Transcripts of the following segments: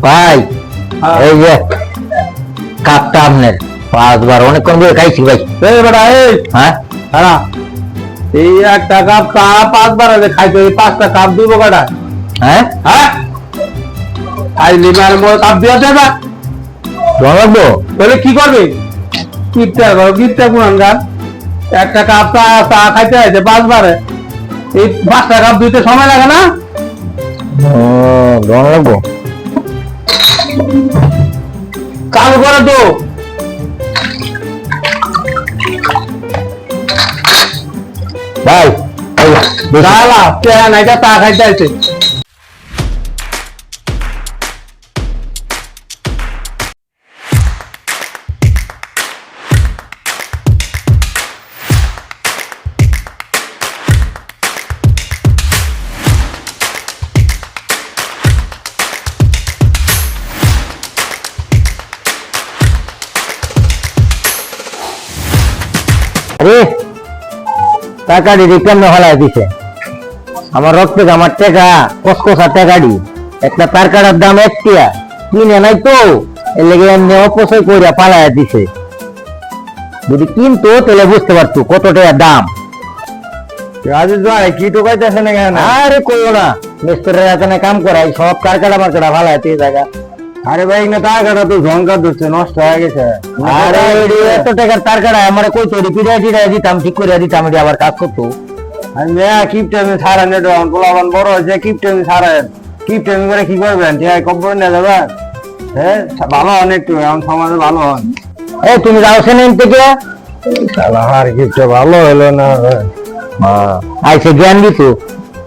ভাই হ্যাঁ। এই যে কাপটা আপনার। পাঁচবার অনেকক্ষণ ধরে খাইছি ভাই। এই বেটা এই। হ্যাঁ? হ্যাঁ এই একটা কাপ চা পাঁচবার আগে খাইতে এই পাঁচটা কাপ দিব কটা হ্যাঁ? হ্যাঁ? আই লিমার মোর কাপ দিয়ে দেবা। জমাবো বলে কি করবে? কিপটা করো কিপটা কোন গান একটা কাপ চা চা খাইতে আছে পাঁচবারে। এই পাঁচটা কাপ দিতে সময় লাগে না? ও জমাবো চালু করো তো। ভাই এই যে, বেশি- চালা কে নাইটা খাইতে আছে টাকা দিদি কেমন হলাই দিছে। আমার রক্ত আমার টাকা কসকসা একটা তারকাটার দাম এক টিয়া কিনে নাই তো এর লেগে এমনি অপচয় দিছে। যদি কিনতো তাহলে বুঝতে পারতো কত টাকা দাম। রাজেশ ভাই কি টোকাইতেছে না কেন আরে কইও না মিস্ত্রির এখানে কাম করাই সব কারকাটা মার্কেটা ভালো আছে জায়গা। আরে ভাই না টাকাটা তো ঝঙ্কার ধরছে নষ্ট হয়ে গেছে। আরে এত টাকার তারকাটা আমার কই তো পিড়া টিড়া দিতাম ঠিক করে দিতাম এডি আবার কাজ করতো। আর মেয়া কিপটেমি সারা নেট পোলাবান বড় হয়েছে কিপটেমি সারেন কিপটেমি করে কি করবেন? ঠিক আছে নিয়ে যাবেন হ্যাঁ ভালো হন একটু এখন সমাজে ভালো হন। এই তুমি যাও সেনেন থেকে। আর কিপটে ভালো হলো না আইসে জ্ঞান দিত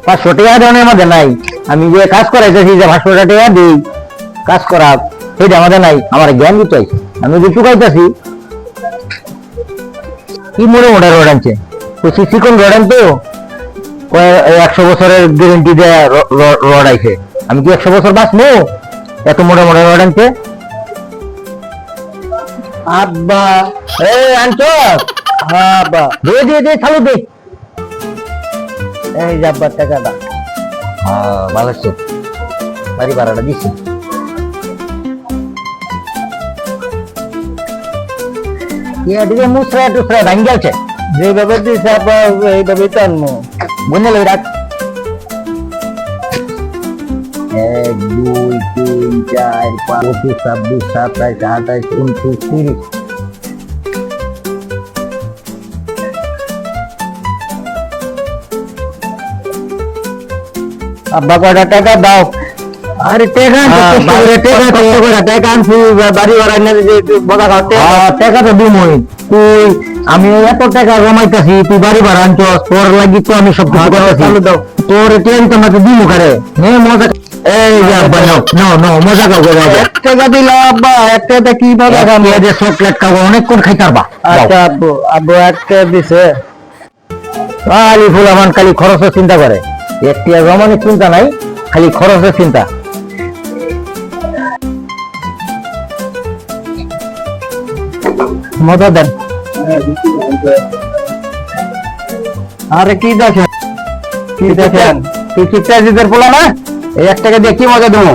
পাঁচশো টাকা দেওয়ার মধ্যে নাই। আমি যে কাজ করাইতেছি যে পাঁচশো টাকা দিই। কাজ করা সেটা আমাদের নাই, আমার জ্ঞান দিতে আমি যে চুকাইতেছি, কি মনে মোটা রড আনছে? তো চিকন রড কয় একশো বছরের গ্যারেন্টি দেয়া রড আইছে। আমি কি একশো বছর বাঁচবো? এত মোটা মোটা রড আনছে? আব্বা এই আনছো? আব্বা দিয়ে দিয়ে দিয়ে চালু দে। এই আব্বার টাকাটা। হ্যাঁ ভালো আছে বাড়ি ভাড়াটা দিছি। এদিকে মুসরা টুসরা ভাঙ্গি গেছে যেভাবে দিছে আবার এইভাবে টানবো বুঝলে লই রাখ এক দুই তিন চার পাঁচ পঁচিশ ছাব্বিশ সাতাইশ আঠাইশ উনত্রিশ তিরিশ। আব্বা কয়টা টাকা দাও? আরে টাকা হ্যাঁ, টাকা টাকা করে টাকা আনছি বাড়ি ভাড়া নিয়ে যে বড়া খাওয়াতে টাকা তো দিমই। তুই আমি এত টাকা জমাইতেছি তুই বাড়ি ভাড়া আনছস তোর লাগি তো আমি সব কিছু দাও। তোর টেন তো আমাকে দিমু করে? নে মজা এই যে মজা করে টাকা দিল আব্বা কি যে চকলেট খাব? আচ্ছা আব্বু আব্বু দিছে। খালি ফুলামান খালি খরচের চিন্তা করে। চিন্তা নাই খালি খরচের চিন্তা। মজা দেন। আরে কি দেখেন? কি দেখেন? তুই জিতের পোলা না? এই এক টাকা দিয়ে কি মজা দেবো?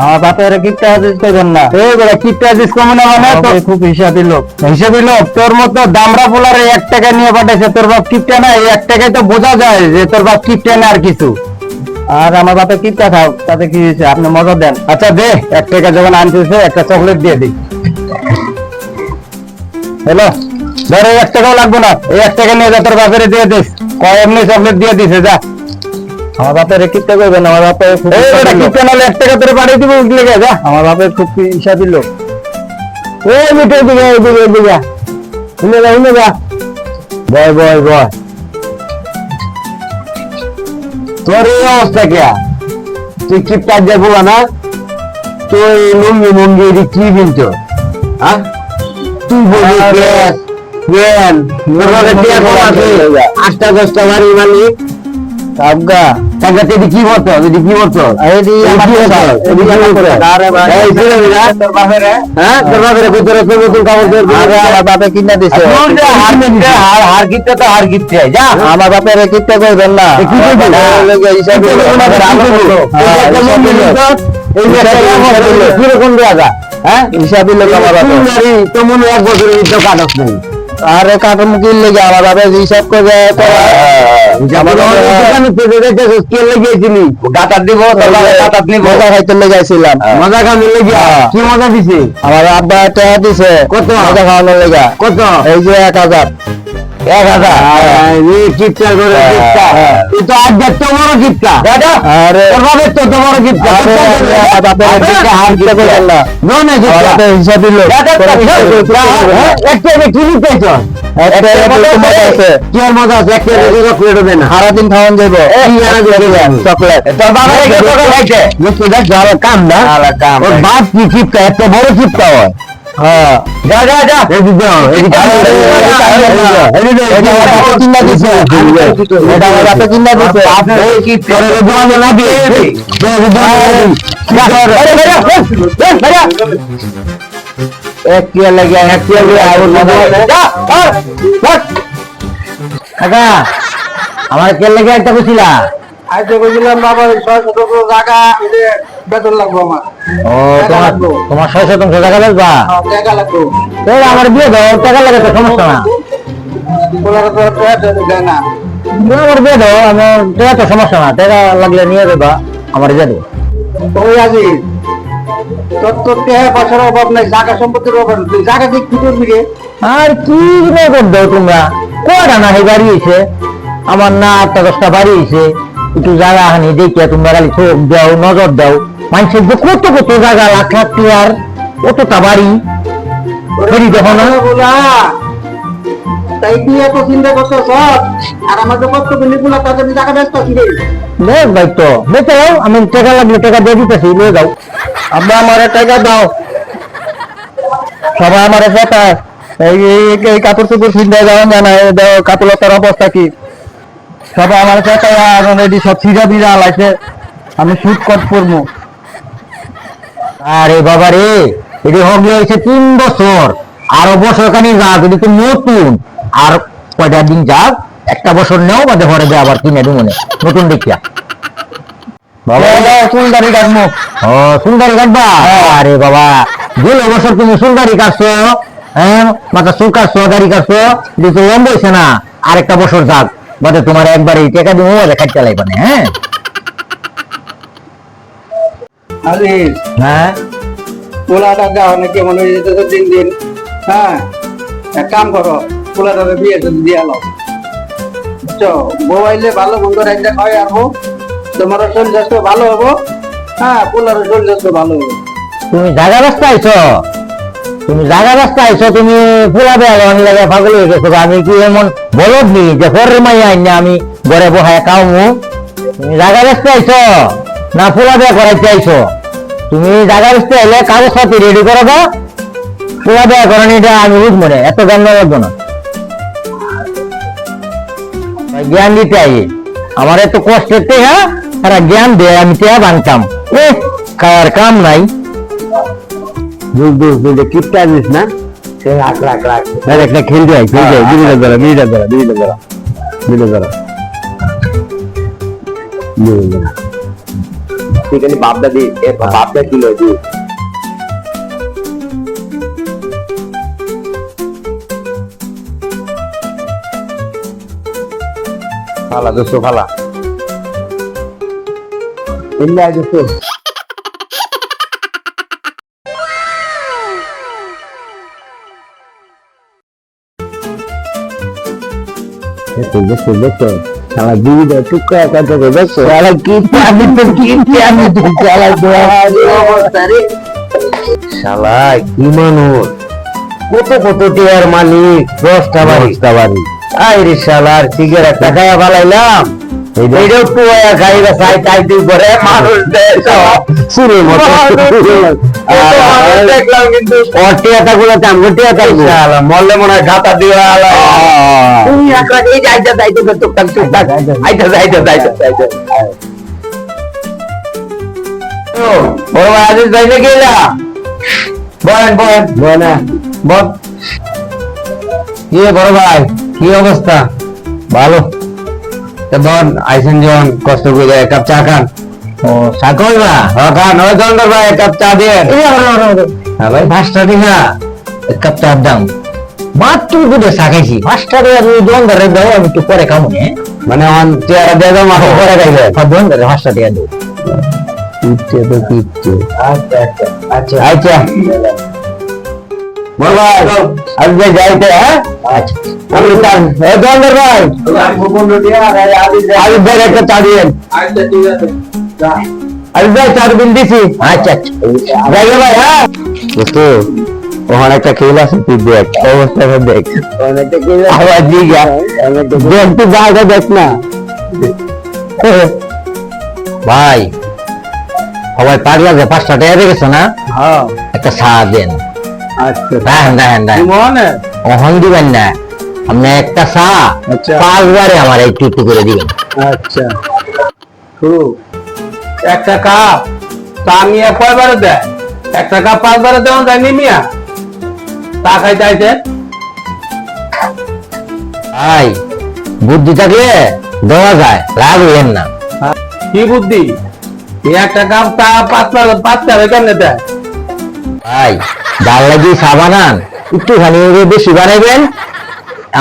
আমার বাপের কিপটা হাদিস করবেন না। এই বেটা চিত্রা জিত কমে না মানে তো খুব হিসাবি লোক। হিসেবে লোক? তোর মতো দামরা পোলারে এক টাকা নিয়ে পাঠাইছে তোর বাপ কিপটা না? এই এক টাকায় তো বোঝা যায় যে তোর বাপ কিপটা না আর কিছু। আর আমার বাপে কিপটা খাও তাতে কি হয়েছে? আপনি মজা দেন। আচ্ছা দে এক টাকা যখন আনতেছে একটা চকলেট দিয়ে দিই। হ্যালো? ধর এক টাকাও লাগবে না। এই এক টাকা নিয়ে যা তোর বাপের দিয়ে দিস। কয় এমনি চকলেট দিয়ে দিছে যা। আমার বাপের কিপটা করবেন আমার বাপে খুব এই বেটা হিসাবি লোক। কিপটা নাহলে এক টাকা তোর পাঠিয়ে দিব উঠলে যা। আমার বাপের খুব হিসাবি লোক এই মিটে এই দিকে এই দিকে শুনে যা যা। বয় বয় বয়। তোর এই অবস্থা কে? তুই কিপটা দিয়ে বলা না তুই লুঙ্গি মুঙ্গি কি কিনতো হ্যাঁ? তুই বলি আরে, গ্যাস পেন তোর কাছে টিয়া কম আছে। আটটা দশটা বাড়ি মালিক। আবগা টাকা তেদি কি বলতো যদি কি বলতো এদি আমার কথা, এদি আমার কথা। আরে ভাই, এই ছেলে মেয়েরা, তোর বাপেরে? হ্যাঁ তোর বাপের কই তোর নতুন নতুন কাপড় চোপড় আরে আমার বাপে কিনা দিছে। হার কিনতে? হার হার তো হার কিনতে। যা। আমার বাপের কিপটা করবেন না। কি লগে হিসাবি। করবি না, আমার কি? হ্যাঁ, এই যে। হ্যাঁ? তো মনে এক বছরের নাই। আরে কাটন কিল লেগে আলাদা ভাবে হিসাব করে দিছে আমার আব্বা টাকা দিছে। কত? মজা খাওয়ানোর লেগা। কত? এই যে এক হাজার। এক হাজার কিপটা করে হ্যাঁ, কিপটা হ্যাঁ। তুই তো আজ তো বড় কিপটা দাদা আরে তোর বাপের তো তো বড় কিপটা আরে, আরে, বাপের দিকে হাত দিতে বললেন না। নো না কিপটা আমার হিসাব দিল দাদা, দাদা, হ্যাঁ, একটা আমি কি নিতে চাই একটা একটু একটা কাম না আলা কাম। বাপ কি এত বড় কিপটা হয় আমার কে লেগে একটা বুঝিলা আজকে বাবা ছয় বেতন লাগবো আমার। ও তোমার তোমার ছয় শতাংশ টাকা লাগবা? হ্যাঁ, টাকা লাগবো। এই আমার বিয়ে দাও টাকা লাগে তো সমস্যা না। ওনারা তো দেয় না। আমার বিয়ে দাও আমার টাকা তো সমস্যা না। টাকা লাগলে নিয়ে দেবা আমার দিয়ে দেবো। ওই আজি তোর তোর টাকা পয়সার অভাব নাই জায়গা সম্পত্তির অভাব নেই। তুই জায়গা দিয়ে কি করবি রে? আর কি নজর দাও তোমরা? কয়টা না বাড়ি হয়েছে আমার না আটটা দশটা বাড়ি হয়েছে একটু জায়গা হানি দেখিয়া তোমরা খালি চোখ দাও নজর দাও। মানুষের যে কত কত জায়গা লাখ লাখ টিয়ার কতটা বাড়ি। ফেরি দেখো না। বলা। তাই তুই এত চিন্তা করছ সব আর আমাদের কত বিলিগুলা তাদের জায়গা ব্যস্ত আছি রে। দেখ ভাই তো বেঁচে যাও। আমি টাকা লাগলে টাকা দিয়ে দিতেছি নিয়ে যাও। আব্বা আমার টাকা দাও। সবাই আমার কথা এই এই- এই কাপড় চোপড় চিন্তা যাওয়া জানা কাপড়তার অবস্থা কি? সবাই আমার কথা রেডি সব সিজা বিজা আলাইছে আমি শুট কট করব আরে বাবা রে এটি হবে হয়েছে তিন বছর। আরও বছর খানি যাক এটি তো নতুন। আর কয়টা দিন যাক একটা বছর নেও বাদে ঘরে আবার কিনে দিব নতুন দেখিয়া। বাবা। কাটবো ও সুন্দরী কাটবা? আরে বাবা গেল বছর তুমি সুন্দরী কাটছো হ্যাঁ? মাথা চুল কাটছো দাড়ি কাটছো এটি তো লম্ব হয়েছে না। আরেকটা বছর যাক। বাদে তোমার একবার এই টাকা দিব বাদে খাইতে লাগবে না হ্যাঁ? আরে হ্যাঁ? পোলাটা নাকি মনে হয়ে দিন দিন হ্যাঁ? এক কাম করো পোলাটারে বিয়ে দিয়ে আলো বুঝছ? বউ আইলে ভালো বন্ধু রাখতে খাওয়াই তোমার শরীর স্বাস্থ্য ভালো হব হ্যাঁ পোলার শরীর স্বাস্থ্য ভালো হবে। তুমি জায়গা রাস্তা আইছো? তুমি জায়গা রাস্তা আইছো, তুমি ফুলা দেয়া আমি লাগে পাগল হয়ে গেছো। আমি কি এমন বলদ নি যে ঘরের মাই আইন না আমি ঘরে বহায় কাউমু? তুমি জায়গা রাস্তা আইছো, না ফুলা দেয়া করাইতে আইছো? তুমি জায়গা রাস্তা এলে কাগজ পাতি রেডি করে দাও দেয়া করেন এটা আমি বুঝব মনে এত দেওয়া লাগবে না। জ্ঞান দিতে আই আমার এত কষ্টের টেহা তারা জ্ঞান দেয়, আমি টেহা বানতাম। এ খাওয়ার কাম নাই। বুঝ বুঝ বুঝ কিপটা না? রাখ রাখ একটা ধরা ধরা ধরা ধরা। ধরা। বাপদা বাপদা কিলো দি ফালা দোস্ত ফালা আগে তো দেখো দেখো দেখো শালা বিড়িটা টুকরা কথা করে দেখো শালা কি আমি তো কি আমি তো শালা অবস্থা রে শালা কি মানুষ? কত কত টিয়ার মালিক? দশটা বাড়ি। দশটা বাড়ি। আই রে শালার সিগারেট টাকা বালাইলাম। এইটাও তো খাইবা চাই তাই তুই করে মানুষ শুরু মতো দেখলাম কিন্তু অটিয়াটা গুলো কাম গটিয়াটা শালা মরলে মনে হয় গাতা দিয়ে আলা তুমি এক রাখে যাইতে যাইতে তো কাল তো আইতা যাইতা যাইতা যাইতা বড় ভাই আজ যাইতে গেলা বলেন বলেন বলেন বল কি বড় ভাই কি অবস্থা ভালো ধন আইসেন জন কষ্ট করে এক কাপ চা খান। ও সাকল না হ্যাঁ খা নয় দন্দর ভাই এক কাপ চা দিয়ে হ্যাঁ ভাই পাঁচটা টাকা। এক কাপ চার দাম মাত্র দুটো চা খাইছি। পাঁচটা টাকা তুমি দোকানদারে দাও আমি একটু পরে খামো হ্যাঁ? মানে আমার চেহারা দিয়ে দাও মাথা পরে খাইবে। দোকানদারে পাঁচটা কিপটে তো কিপটে আচ্ছা আচ্ছা। আচ্ছা। আচ্ছা। আজকে যাইতে হ্যাঁ? আচ্ছা। ভাই। একটা চা দিয়েন আচ্ছা ভাই চার দিছি। আচ্ছা ভাই হ্যাঁ? দোস্ত ওখানে একটা খেল আছে তুই দেখ। অবস্থাটা দেখ। আবার জিগা দেখ তুই জায়গা দেখ না। ভাই সবাই পাগলা যে পাঁচটা টাকা রেখেছো না? হ্যাঁ। একটা চা দেন। আচ্ছা। দেখেন দেখেন দেখেন। মনে? অহন দিবেন না। আপনি একটা চা আচ্ছা। পাঁচবারে আমার একটু একটু করে দিবেন। আচ্ছা। শুরু। একটা কাপ চা মিয়া কয়বারে দেয়? একটা কাপ পাঁচবারে দেওয়া যায় নি মিয়া? চা খাই চাইছে ভাই বুদ্ধি থাকলে দেওয়া যায় লাভ হইলেন না। কি বুদ্ধি? একটা কাপ চা পাঁচ পাঁচ কেমনে দেয়? ভাই ডাল লাগিয়ে চা বানান, একটুখানি বেশি বানাইবেন।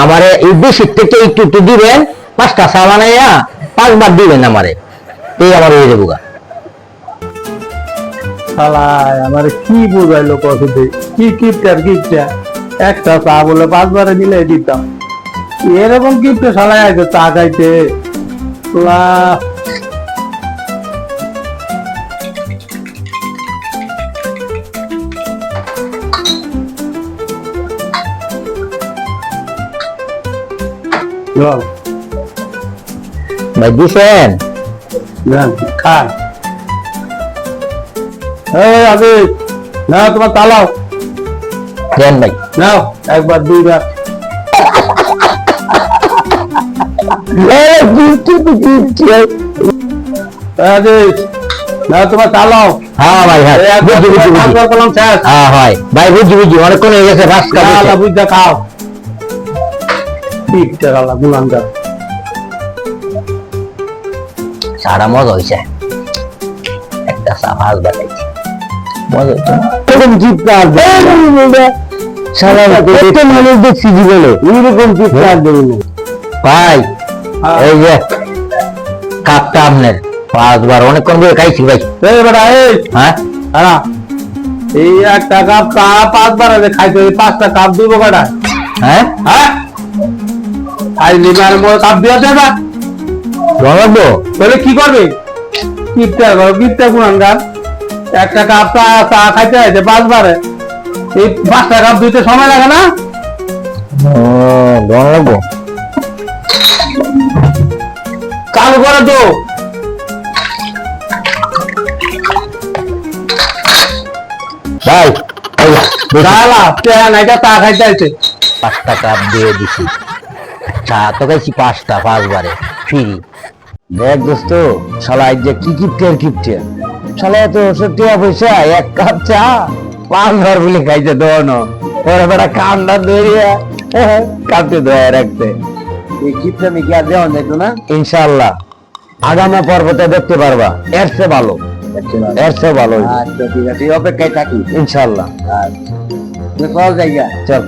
আমারে এই বেশি থেকে একটু একটু দিবেন, পাঁচটা চা বানাইয়া পাঁচবার দিবেন আমারে। এই আমার হয়ে যাব গা। শালায়, আমার কি বুঝাইলো কততে কি কিপটার কিপটা? একটা চা বলে পাঁচবারে দিলে দিতাম। এরকম কিপটা শালায় আছে চা খাইতে। ভাই দিছেন নেন, খান এই আবির নাও তোমার তালাও। দেন ভাই। নাও একবার দুইবার আবির নাও তোমার তালাও। হ্যাঁ ভাই হ্যাঁ। খাওয়ার কলম শেষ হ্যাঁ ভাই ভাই বুঝছি বুঝছি। অনেকক্ষণ হয়ে গেছে রাস্তা বুঝতে খাও। ঠিক আল্লাহ গুলাঙ্গা সারা মজা হয়েছে একটা চা ভাজ বানাইছি। মজা হয়েছে এরকম চিপটা আসবে সারা কত মানুষ দেখছি জীবনে এইরকম চিপটা আসবে ভাই এই যে কাপটা আপনার। পাঁচবার অনেকক্ষণ ধরে খাইছি ভাই। এই বেটা এই। হ্যাঁ? হ্যাঁ এই একটা কাপ চা পাঁচবার আছে খাইতে পাঁচটা কাপ দিব কটা হ্যাঁ? হ্যাঁ? খাই লিমার মোর কাপ দিয়ে দেবা জমাবো তাহলে কি করবে? কিপটা করো কিপটা গুণান একটা কাপ চা চা খাইতে আছে পাঁচবারে। এই পাঁচটা কাপ দিতে সময় লাগে না? জমাবো কাল করে তো ভাই নাইটা চা খাইতে আছে পাঁচটা কাপ দিয়ে দিছি। চা তো খাইছি পাঁচটা পাঁচবারে ফ্রি। দেখ দোস্ত শালা যে কি কিপটের কিপটে। শালা তো সত্যি পয়সা এক কাপ চা পাঁচবার বলে খাইছে দোনো। ওরা বেটা কামটা ধরিয়া ধরে রাখতে। এই কিপটা নাকি আর দেওয়া না? ইনশাআল্লাহ। আগামী পর্বতে দেখতে পারবা এর চেয়ে ভালো। এর চেয়ে ভালো। আচ্ছা ঠিক আছে অপেক্ষায় থাকি। ইনশাআল্লাহ। আচ্ছা চল চল।